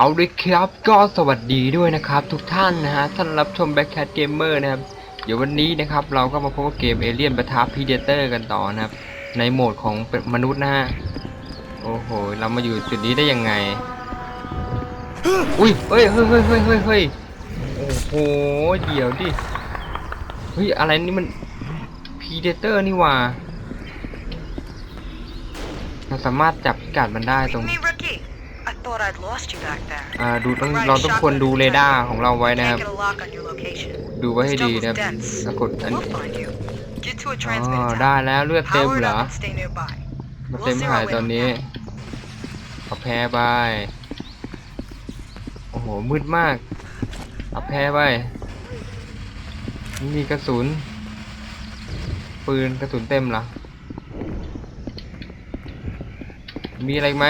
เอาด้วยครับก็สวัสดีด้วยนะครับ ทุกท่านนะฮะท่านรับชม Backcat Gamer นะครับ เดี๋ยววันนี้นะครับเราก็มาพบกับเกม Alien ปะทะ Predator กันต่อนะครับ ในโหมดของเป็นมนุษย์นะฮะ โอ้โห เรามาอยู่จุดนี้ได้ยังไง อุ้ยเฮ้ยเฮ้ยเฮ้ยเฮ้ยเฮ้ยโอ้โห เดี๋ยวดิ เฮ้ย อะไรนี่มัน Predator นี่ว่าเราสามารถจับกัดมันได้ตรง I thought I'd lost you back there. อ่าดูต้องเราต้องควรดูเรดาร์ของเราไว้นะครับ Can't get a lock on your location. ดูไว้ให้ This ดี jungle's นะครับ dense. ปรากฏอัน We'll find you. Get to a อ๋อ transmitter ได้ tower. แล้วเลือดเต็ม Power เหร it อ up and stay nearby. มาเต็มหายตอนนี้เอาแพ้ไปโอ้โห มืดมากเอาแพ้ไปไม่มีกระสุน ปืนกระสุนเต็มเหรอ มีอะไรอีกไหม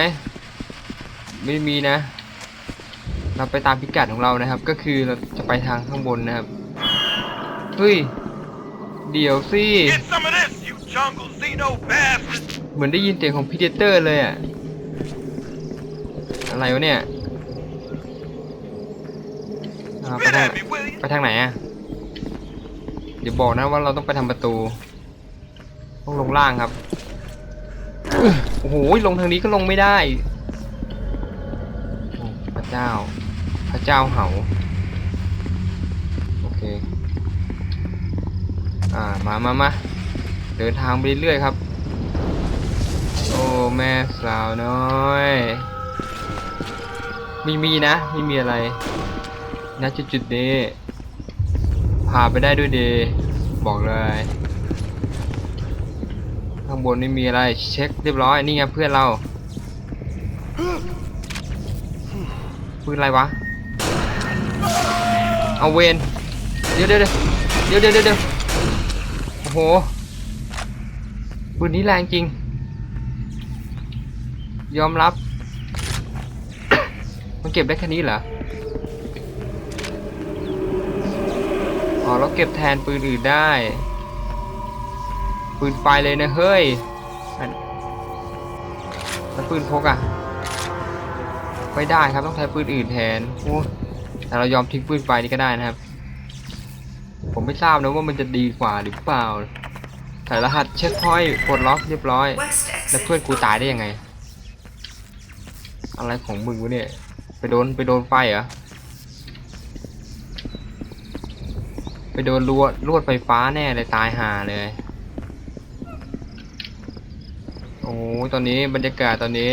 ไม่มีนะ เราไปตามพิกัดของเรานะครับ ก็คือเราจะไปทางข้างบนนะครับ เฮ้ย เดี๋ยวสิ Get some of this, you jungle xeno bastard! เหมือนได้ยินเสียงของพีเตอร์เลยอะอะไรวะเนี่ยอ่าไป Spit ทาง at me, will you? ไปทางไหนอะเดี๋ยวบอกนะว่าเราต้องไปทำประตู ต้องลงล่างครับอื้อโอ้โห ลงทางนี้ก็ลงไม่ได้โอ้พระ เจ้า พระเจ้าเหาโอเค อ่า มามามาเดินทางไปเรื่อยๆครับ โอ้ แม่สาวน้อยไมีมีนะ ไม่มีอะไรณจุดจุดนี้พาไปได้ด้วยดี บอกเลย ข้างบนไม่มีอะไร เช็คเรียบร้อย นี่ไงเพื่อนเรา ปืนอะไรวะ เอาเวนเดี๋ยวเดี๋ยวเดี๋ยวเดี๋ยวเดี๋ยวเดียวโอ้โห ปืนนี้แรงจริง ยอมรับ มันเก็บได้แค่นี้เหรอ อ๋อเราเก็บแทนปืนอื่นได้ ปืนไฟเลยนะเฮ้ยแล้วปืนพกอะ ไม่ได้ครับต้องใช้ปืนอื่นแทนโอ้แต่เรายอมทิ้งปืนไฟนี้ก็ได้นะครับ ผมไม่ทราบนะว่ามันจะดีกว่าหรือเปล่าใส่รหัสเช็คพอยต์ปลดล็อกเรียบร้อย แล้วเพื่อนกูตายได้ยังไง อะไรของมึงวะเนี่ย ไปโดนไปโดนไฟเหรอ ไปโดนลวดลวดไฟฟ้าแน่เลยตายห่าเลย โอ้ตอนนี้บรรยากาศตอนนี้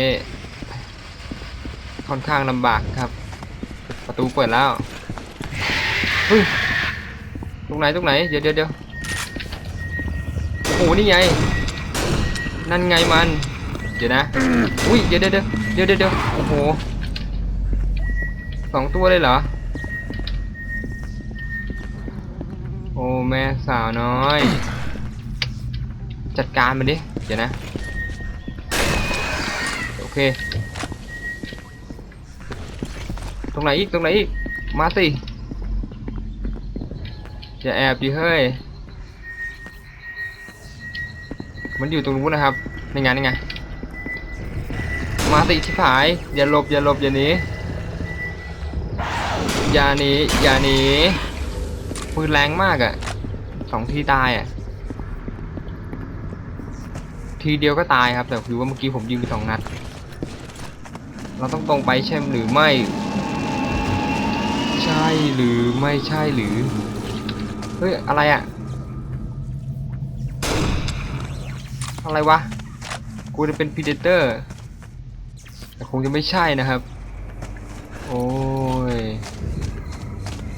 ค่อนข้างลำบากครับ ประตูเปิดแล้วตรงไหนตรงไหนเดี๋ยวเดี๋ยวเดี๋ยวโอ้โหนี่ไง นั่นไงมัน เดี๋ยวนะ อุ้ยเดี๋ยวเดี๋ยวเดี๋ยวเดี๋ยวเดี๋ยวโอ้โหสองตัวเลยเหรอ โอ้แม่สาวน้อย จัดการมันดิ เดี๋ยวนะ โอเค ตรงไหนอีกตรงไหนอีก มาสิอย่าแอบดิเฮ้ย มันอยู่ตรงนู้นนะครับ ในงานนี่ไง มาสิชิบหาย อย่าหลบอย่าหลบอย่าหนีอย่าหนีอย่าหนีปืนแรงมากอะ่ะสองทีตายอะ่ะ ทีเดียวก็ตายครับ แต่คือว่าเมื่อกี้ผมยิงไปสองนัด เราต้องตรงไปใช่หรือไม่ ใช่หรือไม่ใช่หรือ เฮ้ย อะไรอะอะไรวะ กูจะเป็นพีเดเตอร์แต่คงจะไม่ใช่นะครับ โอ้ย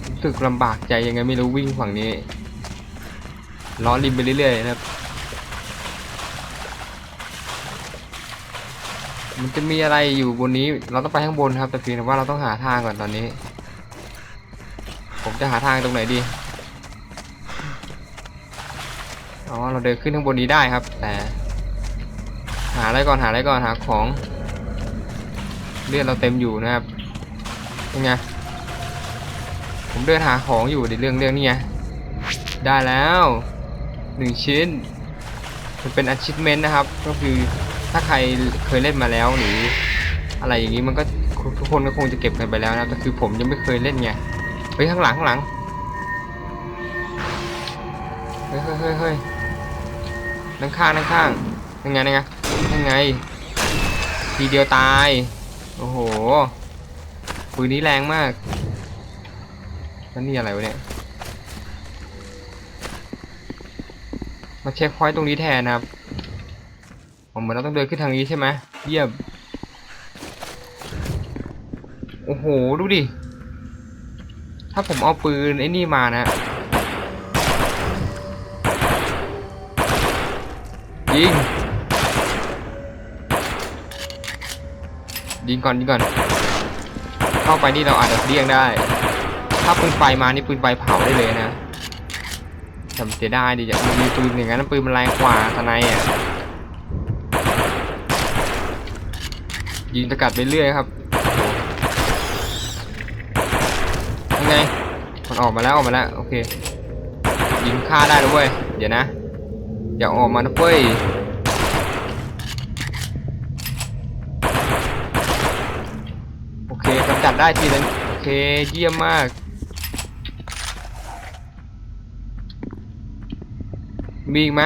รู้สึกลำบากใจยังไงไม่รู้วิ่งฝั่งนี้ล้อริมไปเรื่อยๆนะครับ มันจะมีอะไรอยู่บนนี้ เราต้องไปข้างบนครับ แต่เพียงแต่ว่าเราต้องหาทางก่อนตอนนี้ ผมจะหาทางตรงไหนดี อ๋อ เราเดินขึ้นข้างบนนี้ได้ครับ แต่ หาอะไรก่อน หาอะไรก่อน หาของ เลือดเราเต็มอยู่นะครับยังไง ผมเดินหาของอยู่ในเรื่องเรื่องนี้ไง ได้แล้วหนึ่งชิ้น มันเป็น achievement นะครับ ก็คือถ้าใครเคยเล่นมาแล้วหรืออะไรอย่างนี้มันก็ทุกคนก็คงจะเก็บกันไปแล้วนะแต่คือผมยังไม่เคยเล่นไง ฮ้ยข้างหลังข้างหลัง เฮ้ยเฮ้ยเฮ้ยเฮ้ยนั่งข้างนั่งข้างยังไงยังไงยังไง ทีเดียวตาย โอ้โหปืนนี้แรงมากแล้วนี่อะไรวะเนี่ย มาเช็คพอยต์ตรงนี้แทนนะครับผมเหมือนเราต้องเดินขึ้นทางนี้ใช่ไหมเยี่ยม โอ้โห ดูดิ ถ้าผมเอาปืนไอ้นี่มานะ ยิง ยิงก่อนยิงก่อน เข้าไปนี่เราอาจจะเลี่ยงได้ ถ้าปืนไฟมานี่ปืนไฟเผาได้เลยนะทำเสียไดายดิจะมีปืนอย่างนั้นปืนมันแรงกว่าทนายอะยิงตะกัดไปเรื่อยครับ ออกมาแล้วออกมาแล้วโอเคยิงฆ่าได้แล้วเว้ยเดี๋ยวนะอย่าออกมานะเว้ยโอเคกำจัดได้ทีนึงโอเคเยี่ยมมาก มีอีกไหม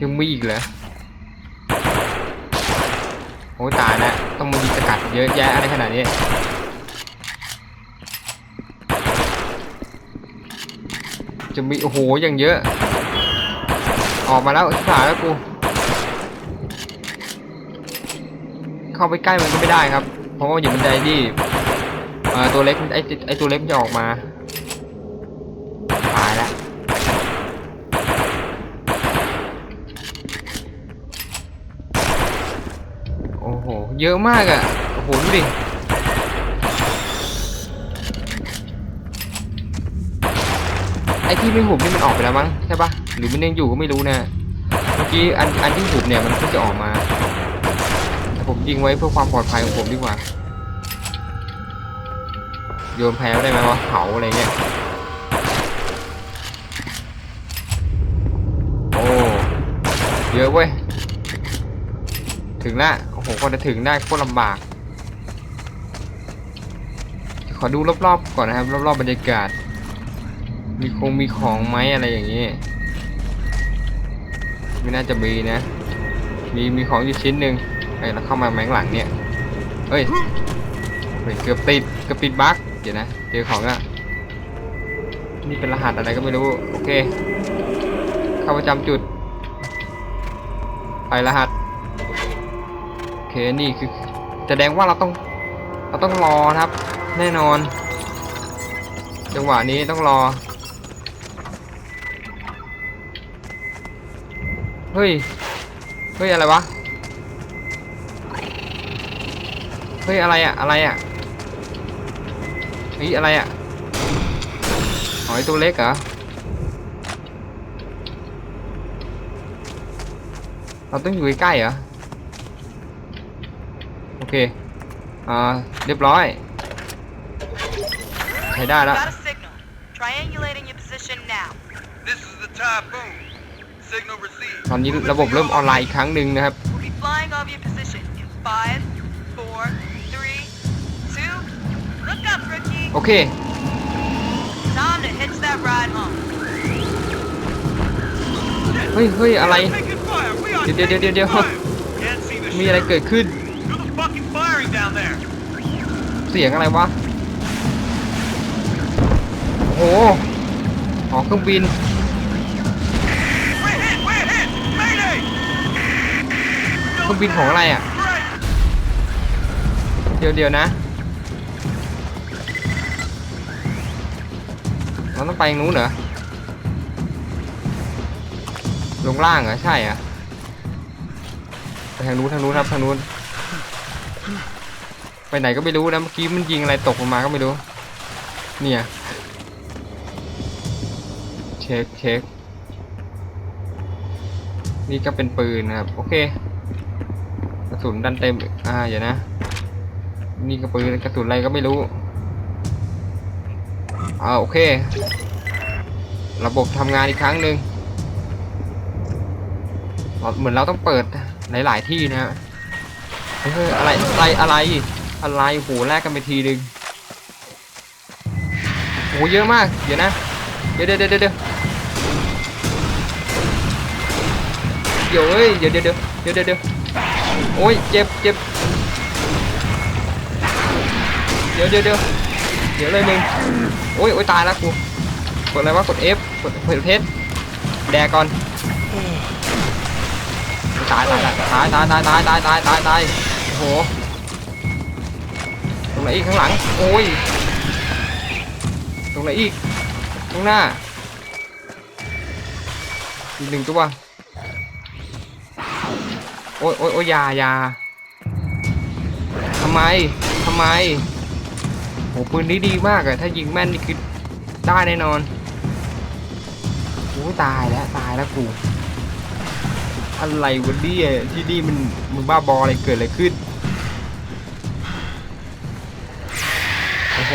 ยังมีอีกเหรอโอ้ตายแล้วต้องมายิงสกัดเยอะแยะอะไรขนาดนี้ จะมีโอ้โหอย่างเยอะ ออกมาแล้วชิบหาแล้วกู เข้าไปใกล้มันก็ไม่ได้ครับ เพราะว่าอยู่บันไดที่ตัวเล็กไอไอตัวเล็กจะออกมาตายแล้วโอ้โหเยอะมากอะ่ะโอ้โหดูดิ อ้ที่ไม่หุบนี่มันออกไปแล้วมั้งใช่ปะหรือมันยังอยู่ก็ไม่รู้นะเมื่อกี้อันอันที่หุบเนี่ยมันเพิ่งจะออกมาแต่ผมยิงไว้เพื่อความปลอดภัยของผมดีกว่าโยนแพ้ได้ไหมวะเผาอะไรเงี้ยโอ้เยอะเว้ยถึงละโอ้โหกว่าจะถึงได้โคตรลำบากขอดูรอบๆก่อนนะครับรอบๆบรรยากาศ มีคงมีของไหมอะไรอย่างนี้ไม่น่าจะมีนะ มีมีของอยู่ชิ้นหนึ่งไอ้ยแล้วเข้ามาแมงหลังเนี่ยเฮ้ยเฮ้ยเกือบติดเกือบติดบั๊กเดี๋ยวนะเจอของอะนี่เป็นรหัสอะไรก็ไม่รู้โอเค เข้าประจำจุดไปรหัสโอเคนี่คือแสดงว่าเราต้องเราต้องรอครับ แน่นอน จังหวะนี้ต้องรอ เฮ้ย เฮ้ย อะไรวะ เฮ้ย อะไรอะอะไรอะเฮ้ย อะไรอะหอยตัวเล็กเหรอ เราต้องอยู่ใกล้ๆเหรอ โอเค อ่า เรียบร้อย ใช้ได้แล้ว Got a signal. Triangulating your position now. This is the typhoon. Signal received. ตอนนี้ระบบเริ่มออนไลน์อีกครั้งหนึ่งนะครับ We'll be flying over your position in five, four, three, two. Look up, rookie. โอเค Time to hitch that ride home. เฮ้ยเฮ้ยอะไร Taking fire. We are เดี๋ยวเดี๋ยวเดี๋ยวเดี๋ยว taking fire. Can't see the มีอะไร ship. เกิดขึ้น Do the fucking firing down there. เสียงอะไรวะ โอ้โหอ๋อเครื่องบิน รื่องบินของอะไรอะ เดี๋ยวเดี๋ยวนะ เราต้องไปทางนู้นเหรอ ลงล่างเหรอ ใช่อะไปทางนู้นทางนู้นครับทางนู้น ไปไหนก็ไม่รู้นะเมื่อกี้มันยิงอะไรตกลงมาก็ไม่รู้ เนี่ย เช็คเช็คนี่ก็เป็นปืนนะครับ โอเค สุนดันเต็มอีกอ่าเดี๋ยวนะ นี่กระปืนกระสุนอะไรก็ไม่รู้อ่าโอเค ระบบทำงานอีกครั้งหนึ่งเหมือนเราต้องเปิดหลาย ๆ ที่นะฮะเฮ้ยอะไรอะไรอะไรอะไรโหแลกกันไปทีหนึ่งโหเยอะมาก เดี๋ยวนะ เดี๋ยวเดี๋ยวเดี๋ยวเดี๋ยวเดือ้ยเดี๋ยวเดี๋ยวเดี๋ยวเดี๋ยวเดี๋ยวเดี๋ยว โอ้ยเจ็บเจ็บเดี๋ยวเดี๋ยวเดี๋ยวเดี๋ยวเลยมึงโอ้ยโอ้ยตายแล้วกูกดอะไรวะกด F กดเปิดเพชรแดกก่อนตายตายตายตายตายตายตายตายตายตายโอ้โหตรงไหนอีกข้างหลังโอ้ยตรงไหนอีกตรงหน้าอีกหนึ่งตัว โอ้ยโอ้ยโอ้ยยาอยาทำไมทำไมโหปืนนี้ดีมากอะถ้ายิงแม่นนี่คือได้แน่นอนโอ้ยตายแล้วตายแล้วกูอะไรวะเนี่ยที่นี่มันมึงบ้าบออะไรเกิดอะไรขึ้นโอ้โห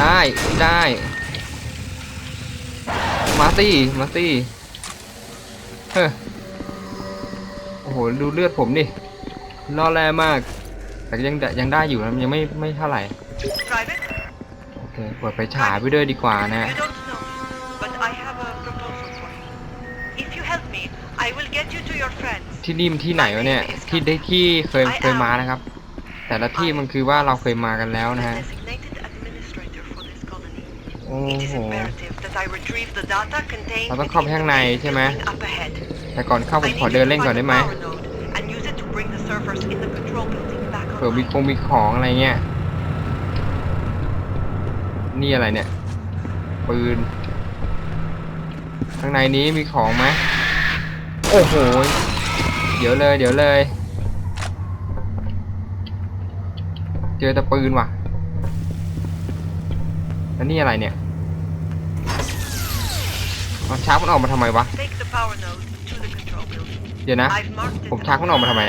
ได้ได้มาสิมาสิเฮ้ อโอ้โหดูเลือดผมดิล่อแร่มาก แต่ยังยังได้อยู่นะยังไม่ไม่เท่าไหร่ Private? โอเคเปิดไฟฉายไปด้วยดีกว่านะ You don't know, but I have a proposal for you. If you help me, I will get you to your friends. ที่นี่มันที่ไหนวะเนี่ยที่ได้ที่เคยเคยมานะครับ แต่ละที่มันคือว่าเราเคยมากันแล้ว The นะฮะ designated administrator for this colony. โอ้ It is โห imperative that I retrieve the data contained เราต้องเข้าไปข้างในใช่ไหม building up ahead. แต่ก่อนเข้าผม I ขอ need เดิน you เล่น to ก่อน find ได้ the ไหม power node and use it to bring the servers in the control building back เผื่อมี online. คงมีของอะไรเงี้ย นี่อะไรเนี่ย ปืน ข้างในนี้มีของไหมโอ้โห เดี๋ยวเลย เดี๋ยวเลย เจอแต่ปืนว่ะ แล้วนี่อะไรเนี่ยเอาชาร์จมันออกมาทำไมวะ เดี๋ยวนะ I've marked it ผมชักมันออกมาทำไม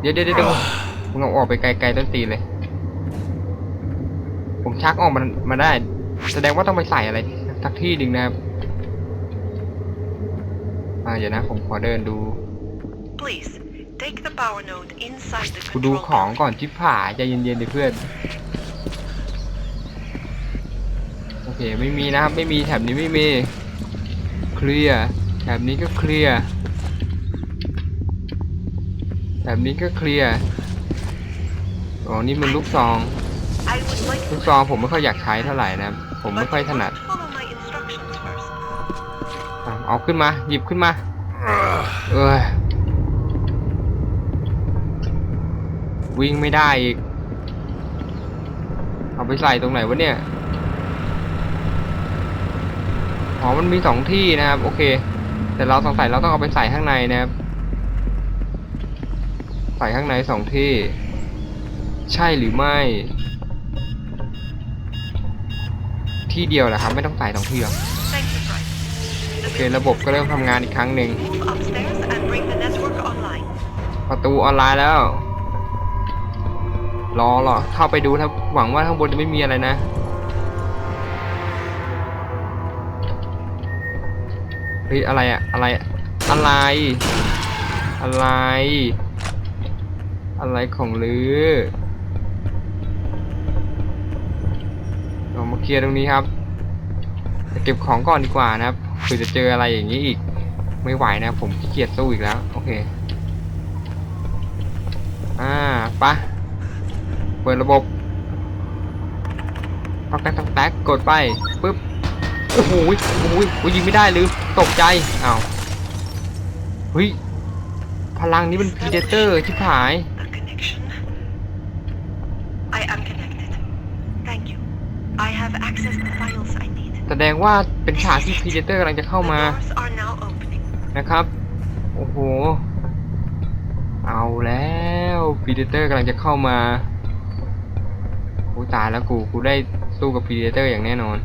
เดี๋ยวเดี๋ยวเดี๋ยวมึงเอาออกไปไกลๆต้นตีนเลย ผมชักออกมันมาได้ แสดงว่าต้องไปใส่อะไรสักที่หนึ่งนะครับอ่าเดี๋ยวนะ ผมขอเดินดู Please, take the power node inside the กูดู control ของ building. ก่อนชิบผายใจเย็นๆดิเพื่อน โอเค ไม่มีนะครับ ไม่มีแถบนี้ไม่มี เคลียร์ แถบนี้ก็เคลียร์แถบนี้ก็เคลียร์ อ๋อ นี่มันลูกซอง ลูกซองผมไม่ค่อยอยากใช้เท่าไหร่นะครับผมไม่ค่อยถนัด must follow my instructions first. อะเอาขึ้นมา หยิบขึ้นมา เอ้ยวิ่งไม่ได้อีก เอาไปใส่ตรงไหนวะเนี่ย อ๋อ มันมีสองที่นะครับ โอเค แต่เราสงสัยเราต้องเอาไปใส่ข้างในนะครับ ใส่ข้างในสองที่ ใช่หรือไม่ ที่เดียวแหละครับ ไม่ต้องใส่สองที่หรอกโอเคระบบก็เริ่มทำงานอีกครั้งหนึ่งประตูออนไลน์แล้ว รอรอเข้าไปดูถ้าหวังว่าข้างบนจะไม่มีอะไรนะ ฮ้ยอะไรอะอะไรอะไร อะไร อะไรของลือเรามาเคลียร์ตรงนี้ครับเก็บของก่อนดีกว่านะครับเผื่อจะเจออะไรอย่างนี้อีก ไม่ไหวนะผมขี้เกียจสู้อีกแล้ว โอเค อ่าปะเปิดระบบตักแตกตักแตกกดไปปึ๊บ โอ้โหยโอ้โหยโอ้ยยิงไม่ได้ลืมตกใจอ้าวเฮ้ยพลังนี้มันพีเดเตอร์ชิบหาย A connection. I am connected. Thank you. I have access to files I need. แสดงว่าเป็นฉากที่พีเดเตอร์กำลังจะเข้า The มา doors are now opening. นะครับ โอ้โห เอาแล้วพีเดเตอร์กำลังจะเข้ามาโอ้ตายแล้วกู กูได้สู้กับพีเดเตอร์อย่างแน่นอน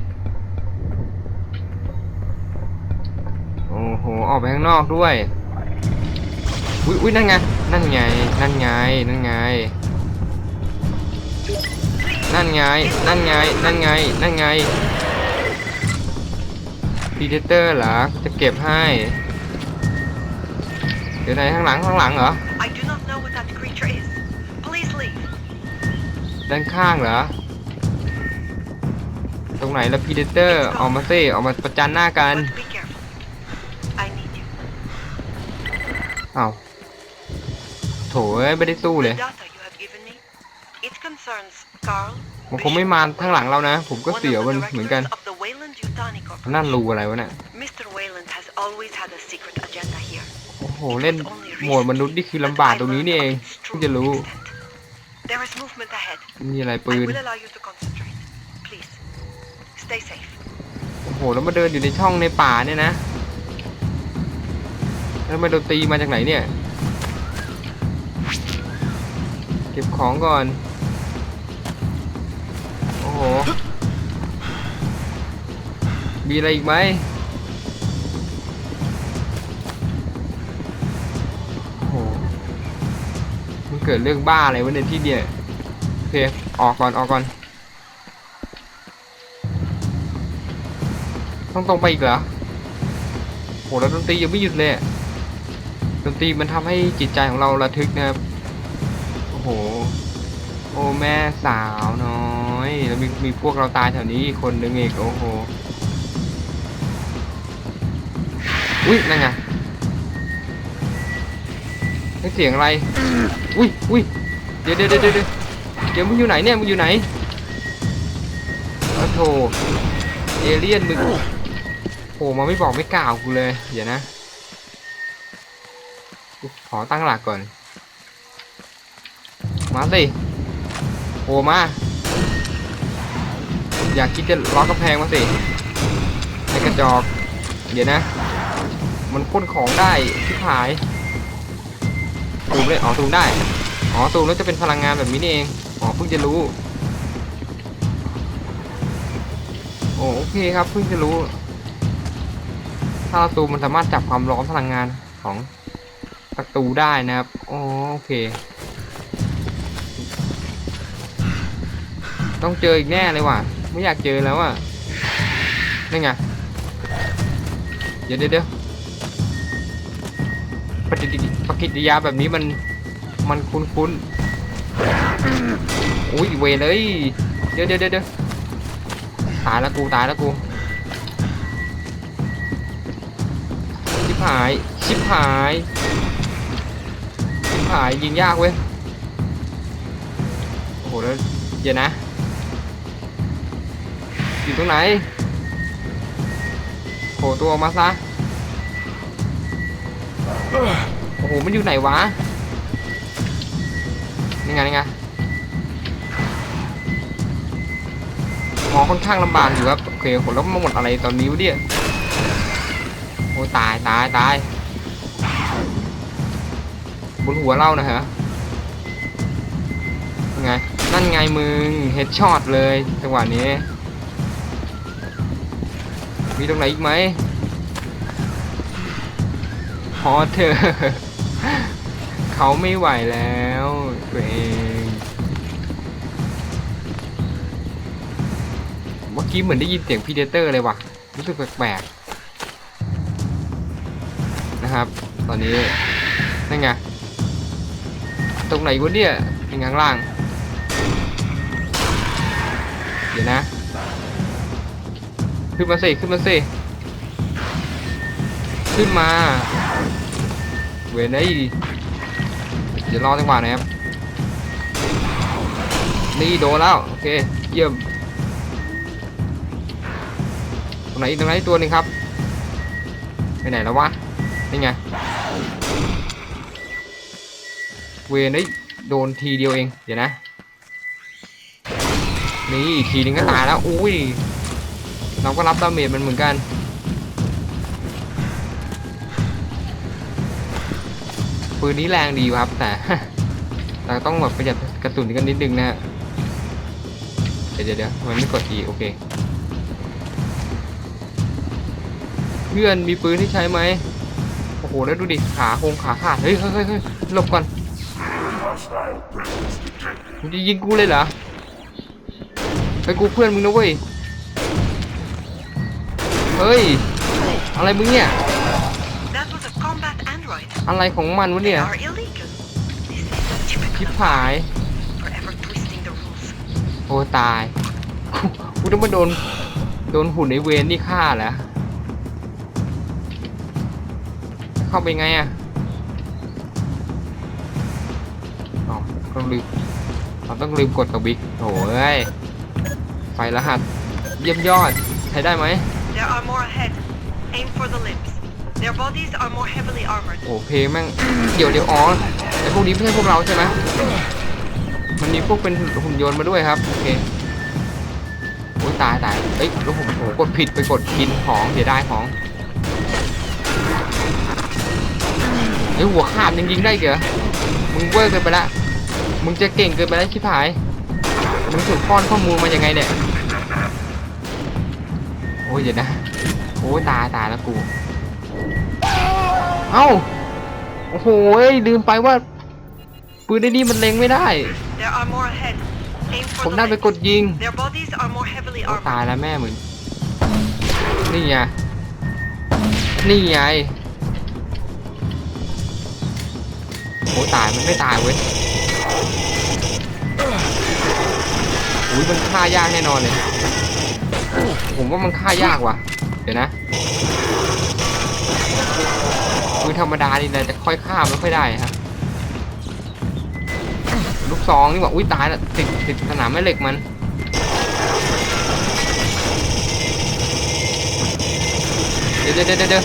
อ้โหออกไปข้างนอกด้วยอุ้ยอุ้ยนั่นไงนั่นไงนั่นไงนั่นไงนั่นไงนั่นไงนั่นไงนั่นไงพีเดเตอร์เหรอจะเก็บให้ดี๋ยวไหนข้างหลังข้างหลังเหรอ I do not know what that creature is. Please leave. ด้านข้างเหรอตรงไหนแล้วพีเดเตอร์ออกมาสิออกมาประจันหน้ากัน But be careful. I need you. อ้าวโถเอ้ยไม่ได้สู้เลย The data you have given me, it concerns Carl มันคงไม่มาข้างหลังเรานะ ผมก็ one of เสียว the มันเหมือนกัน directors of the Wayland Yutani นั่น Corporation. รูอะไรวะเนี่ย Mr. Wayland has always had a secret agenda here. โอ้โห เล่นโหมดมนุษย์นี่คือลำบากตรงนี้นี่เองเพิ่งจะรู้ There is movement ahead. มีอะไร I ปืน will allow you to concentrate. Please, stay safe. โอ้โห แล้วมาเดินอยู่ในช่องในป่าเนี่ยนะ แล้วมาโดนตีมาจากไหนเนี่ย เก็บของก่อน โอ้โห มีอะไรอีกไหมโอ้โห มันเกิดเรื่องบ้าอะไรวะในที่เนี่ยโอเค ออกก่อน ออกก่อน ต้องตรงไปอีกเหรอโหแล้วดนตรียังไม่หยุดเลย ดนตรีมันทำให้จิตใจของเราระทึกนะครับ โอ้โห โอ้แม่สาวน้อยแล้วมีมีพวกเราตายแถวนี้อีกคนนึงอีกโอ้โห อุ้ยนั่นไงนี่เสียงอะไร อุ้ยอุ้ยเดี๋ยวเดี๋ยวเดี๋ยวเดี๋ยวเดี๋ยวมึงอยู่ไหนเนี่ยมึงอยู่ไหนโอ้โถเอเลี่ยนมึงโอ้โหมาไม่บอกไม่กล่าวกูเลย เดี๋ยวนะ ขอตั้งหลักก่อน มาสิโผล่มา อยากคิดจะล็อกกำแพงมาสิไอ้กระจอก เดี๋ยวนะ มันพ่นของได้ที่หายตูมเลยอ๋อตูมได้ อ๋อตูมแล้วจะเป็นพลังงานแบบนี้นี่เอง อ๋อเพิ่งจะรู้ โอโอเคครับเพิ่งจะรู้ ถ้าเราซูมมันสามารถจับความร้อนพลังงานของ ประตูได้นะครับอ๋อโอเค ต้องเจออีกแน่เลยว่ะ ไม่อยากเจอแล้วอะนี่ไงเดี๋ยวเดี๋ยวปฏิปฏิกิริยาแบบนี้มันมันคุ้นคุ้นอุ้ยเวเลยเดี๋ยวเดี๋ยวเดี๋ยวเดี๋ยวตายแล้วกูตายแล้วกูชิบหายชิบหาย หายยิงยากเว้ย โอ้โหแล้วเดี๋ยวนะอยู่ตรงไหนโผล่ตัวออกมาซะ โอ้โห มันอยู่ไหนวะ นี่ไงนี่ไงมองค่อนข้างลำบากอยู่ครับ โอเคโหแล้วมาหมดอะไรตอนนี้วะเนี่ยโอ้ยตายตายตาย บนหัวเรานะฮะยังไง นั่นไงมึงเฮดช็อตเลยจังหวะนี้ มีตรงไหนอีกไหมพอเธอะเขาไม่ไหวแล้วตัวเองเมื่อกี้เหมือนได้ยินเสียงพีเดเตอร์เลยว่ะ รู้สึกแปลกๆนะครับ ตอนนี้นั่นไง ตรงไหนวะเนี่ยเป็นข้างล่าง เดี๋ยวนะ ขึ้นมาสิ ขึ้นมาสิ ขึ้นมา เวนไอ้เดี๋ยวรอจังหวะนะครับ นี่โดนแล้ว โอเค เยี่ยม ตรงไหนอีกตรงไหนตัวหนึงครับ ไปไหนแล้ววะ นี่ไง เวนไอ้โดนทีเดียวเอง เดี๋ยวนะ นี่ทีนึงก็ตายแล้ว อุ้ย เราก็รับดาเมจมันเหมือนกัน ปืนนี้แรงดีครับ แต่เราต้องแบบประหยัดกระสุนกันนิดนึงนะฮะ เดี๋ยวเดี๋ยวเดี๋ยวทำไม่กด E โอเค เพื่อนมีปืนที่ใช้ไหมโอ้โห แล้วดูดิ ขาโครงขาขาด เฮ้ยเฮ้ยเฮ้ยเฮ้ยหลบก่อน มึงจะยิงกูเลยเหรอไปกูเพื่อนมึงนะเว้ย เฮ้ย อะไรมึงเนี่ย That was a combat android. อะไรของมันวะ They เนี่ย are illegal. This is typical ชิบ of หาย forever twisting the rules. โอ้ตายกูกูต้องมาโดน โดนหุ่นในเวรนี่ฆ่าเหรอเข้าไปไงอะ ต้องลืมเราต้องลืมกดสวิตช์โถ่เอ้ยไฟรหัส เยี่ยมยอด ใช้ได้ไหม There are more ahead. Aim for the limbs. Their bodies are more heavily armored. โอ้เพลงแม่งเดี๋ยวเดี๋ยวอ๋อไอพวกนี้ไม่ใช่พวกเราใช่ไหมมันมีพวกเป็นหุ่นยนต์มาด้วยครับโอเคโอ้ยตายตายเอ้ยแล้วผมโอ้กดผิดไปกดกินของเสียดายของไอยหัวขาดยังยิงได้อีกเหรอมึงเวอร์เกินไปละ มึงจะเก่งเกินไปแล้วชิบหาย มึงถูกป้อนข้อมูลมายังไงเนี่ย โอ้ยเดี๋ยวนะ โอ้ยตายตายแล้วกู เอ้า โอ้โหยลืมไปว่าปืนในนี่มันเล็งไม่ได้ There are more ahead. Aim ผ for ม the ได้ไป limbs. กดยิง Their bodies are more heavily โอ้ armored. ตายแล้วแม่มึงนี่ไง นี่ไงโอ้ตายมันไม่ตายเว้ย อุ้ยมันฆ่ายากแน่นอนเลย ผมว่ามันฆ่ายากว่ะ เดี๋ยวนะปืนธรรมดานี่นะจะค่อยฆ่าไม่ค่อยได้ครับลูกซองนี่บอกอุ้ยตายแล้วติดติดสนามแม่เหล็กมันเดี๋ยวเดี๋ยวเดี๋ยวเดี๋ยว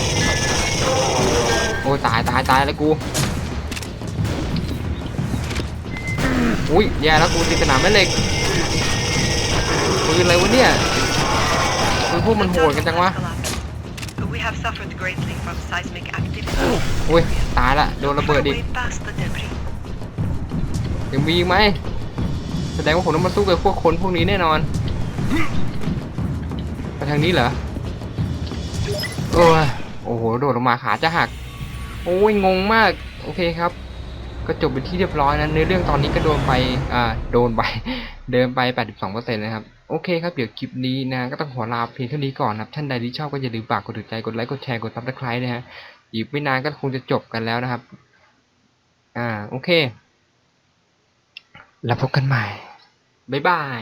โอ้ยตายตายตายแล้วกูอุ้ยแย่แล้วกูติดสนามแม่เหล็ก ปืนอะไรวะเนี่ยปืนพวกมันโหดกันจังวะ But we have suffered greatly from seismic activity. อุ้ยตายละโดนระเบิดอีก Way past the debris. ยังมีอีกไหมแสดงว่าผมต้องมาสู้กับพวกคนพวกนี้แน่นอนไปทางนี้เหรอโอ้ยโอ้โหโดดลงมาขาจะหัก โอ้ยงงมากโอเคครับ ก็จบเป็นที่เรียบร้อยนะในเรื่องตอนนี้ก็โดนไปอ่าโดนไป เดินไป 82%นะครับ โอเคครับ เดี๋ยวคลิปนี้นะก็ต้องขอลาเพียงเท่านี้ก่อนนะท่านใดที่ชอบก็อย่าลืมฝากกดติดใจกดไลค์กดแชร์กดซับสไครต์นะฮะอีกไม่นานก็คงจะจบกันแล้วนะครับ อ่าโอเค แล้วพบกันใหม่ บ๊ายบาย